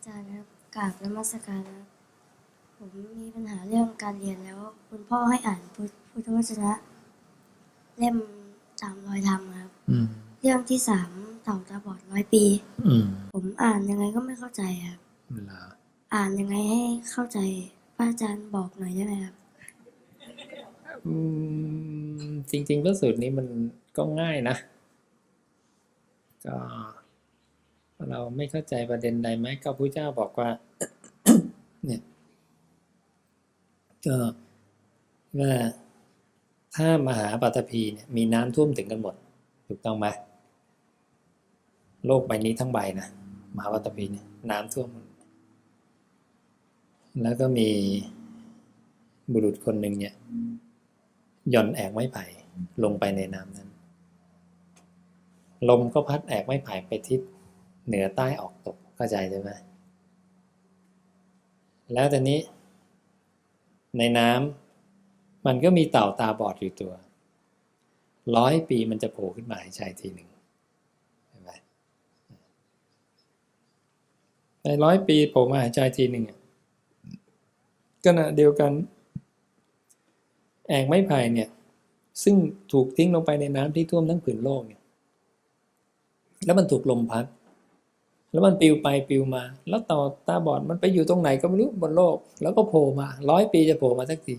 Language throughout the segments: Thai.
อาจารย์ครับกราบนมัสการครับผมมีปัญหาเรื่องการเรียนแล้ว คุณพ่อให้อ่านพุทธพุทธวจนะ เล่มตามรอยธรรมครับอืมเรื่องที่สามเต่าตาบอดร้อยปีอืมผมอ่านยังไงก็ไม่เข้าใจครับเหรออ่านยังไงให้เข้าใจพระอาจารย์บอกหน่อยได้ไหมครับอืมจริงๆพระสูตรนี้มันก็ง่ายนะก็ เราไม่เข้าใจประเด็นใดไหมก็พระเจ้าบอกว่าเนี่ยก็ว่าถ้ามหาปฐพีเนี่ยมีน้ำท่วมถึงกันหมด ถูกต้องไหมโลกใบนี้ทั้งใบนะมหาปฐพีเนี่ยน้ำท่วม แล้วก็มีบุรุษคนหนึ่งเนี่ยย่อนแอกไม้ไผ่ลงไปในน้ำนั้น ลมก็พัดแอกไม้ไผ่ไปทิศ เหนือใต้ออกตกเข้าใจใช่ไหมแล้วตอนนี้ ในน้ำมันก็มีเต่าตาบอดอยู่ตัว ร้อยปีมันจะโผล่ขึ้นมาหายใจทีหนึ่งเห็นไหมในร้อยปีโผล่มาหายใจทีหนึ่งอะขณะเดียวกัน แอกไม้ไผ่เนี่ย ซึ่งถูกทิ้งลงไปในน้ำที่ท่วมทั้งผืนโลกเนี่ย แล้วมันถูกลมพัด แล้วมันปลิวไปปลิวมา แล้วต่อตาบอดมันไปอยู่ตรงไหนก็ไม่รู้บนโลก แล้วก็โผล่มาร้อยปีจะโผล่มาสักที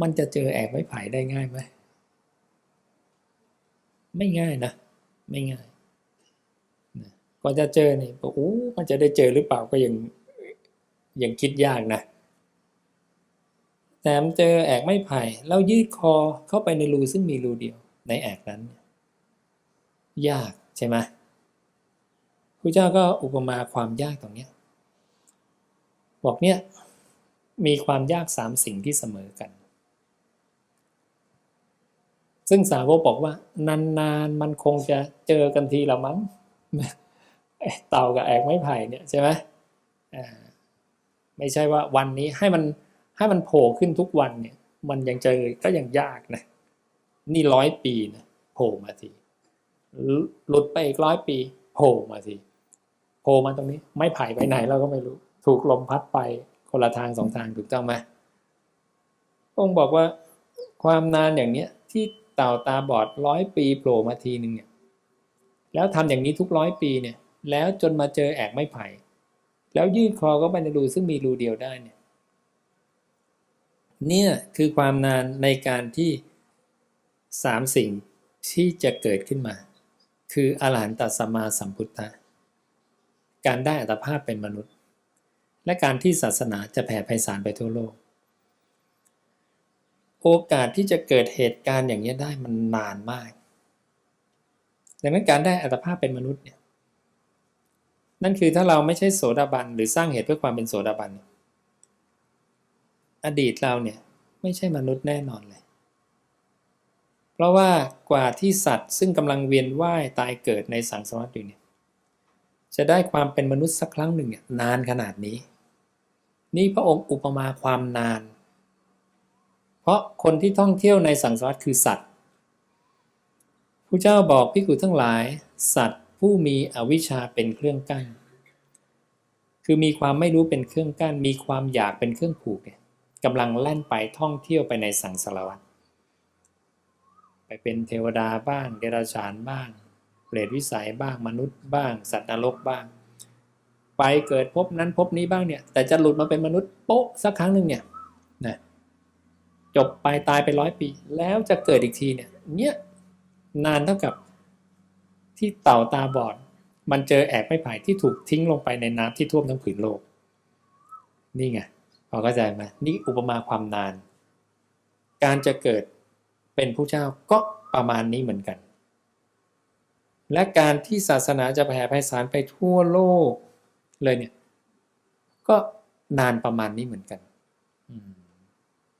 มันจะเจอแอกไม้ไผ่ได้ง่ายไหมไม่ง่ายนะ ไม่ง่ายนะก่อนจะเจอนี่บอกโอ้มันจะได้เจอหรือเปล่าก็ยังยังคิดยากนะแต่มันเจอแอกไม้ไผ่แล้วยืดคอเข้าไปในรูซึ่งมีรูเดียวในแอกนั้น ยากใช่ไหม พระเจ้าก็อุปมาความยากตรงนี้บอกเนี่ยมีความยากสามสิ่งที่เสมอกัน ซึ่งสาวกบอกว่านานๆมันคงจะเจอกันทีละมั้งไอ้เต่ากับแอกไม้ไผ่เนี่ยใช่ไหมไม่ใช่ว่าวันนี้ให้มันให้มันโผล่ขึ้นทุกวันเนี่ย มันยังเจอก็ยังยากนะนี่ร้อยปีนะโผล่มาทีหลุดไปอีกร้อยปีโผล่มาที ล่มาตรงนี้ไม่ไผ่ไปไหนเราก็ไม่รู้ ถูกลมพัดไปคนละทางสองทางถูกต้องไหมองค์บอกว่าความนานอย่างเนี้ยที่เต่าตาบอดร้อยปีโผล่มาทีหนึ่งเนี่ยแล้วทำอย่างนี้ทุกร้อยปีเนี่ย แล้วจนมาเจอแอกไม้ไผ่ แล้วยืดคอก็ไปในรูซึ่งมีรูเดียวได้เนี่ยเนี่ยคือความนานในการที่สามสิ่งที่จะเกิดขึ้นมา คืออรหันตสัมมาสัมพุทธะ การได้อัตภาพเป็นมนุษย์ และการที่ศาสนาจะแผ่ไพศาลไปทั่วโลก โอกาสที่จะเกิดเหตุการณ์อย่างนี้ได้มันนานมาก ดังนั้นการได้อัตภาพเป็นมนุษย์เนี่ยนั่นคือถ้าเราไม่ใช่โสดาบันหรือสร้างเหตุเพื่อความเป็นโสดาบัน อดีตเราเนี่ยไม่ใช่มนุษย์แน่นอนเลย เพราะว่ากว่าที่สัตว์ซึ่งกำลังเวียนว่ายตายเกิดในสังสารวัฏอยู่เนี่ย จะได้ความเป็นมนุษย์สักครั้งหนึ่งเนี่ยนานขนาดนี้ นี่พระองค์อุปมาความนาน เพราะคนที่ท่องเที่ยวในสังสารวัฏคือสัตว์ผู้เจ้าบอกพิกุทั้งหลาย สัตว์ผู้มีอวิชชาเป็นเครื่องกั้น คือมีความไม่รู้เป็นเครื่องกั้น มีความอยากเป็นเครื่องผูกเนี่ยกำลังแล่นไปท่องเที่ยวไปในสังสารวัฏไปเป็นเทวดาบ้างเดรัจฉานบ้าง เปรตวิสัยบ้างมนุษย์บ้าง สัตว์นรกบ้าง ไปเกิดพบนั้นพบนี้บ้างเนี่ยแต่จะหลุดมาเป็นมนุษย์โป๊ะสักครั้งหนึ่งเนี่ยนะจบไปตายไปร้อยปี แล้วจะเกิดอีกทีเนี่ยเนี่ยนานเท่ากับที่เต่าตาบอด มันเจอแอกไม้ไผ่ที่ถูกทิ้งลงไปในน้ำที่ท่วมทั้งผืนโลก นี่ไงพอเข้าใจไหมนี่อุปมาความนาน การจะเกิดเป็นผู้เจ้าก็ประมาณนี้เหมือนกัน และการที่ศาสนาจะแผ่ไพศาลไปทั่วโลกเลยเนี่ย ก็นานประมาณนี้เหมือนกัน อืม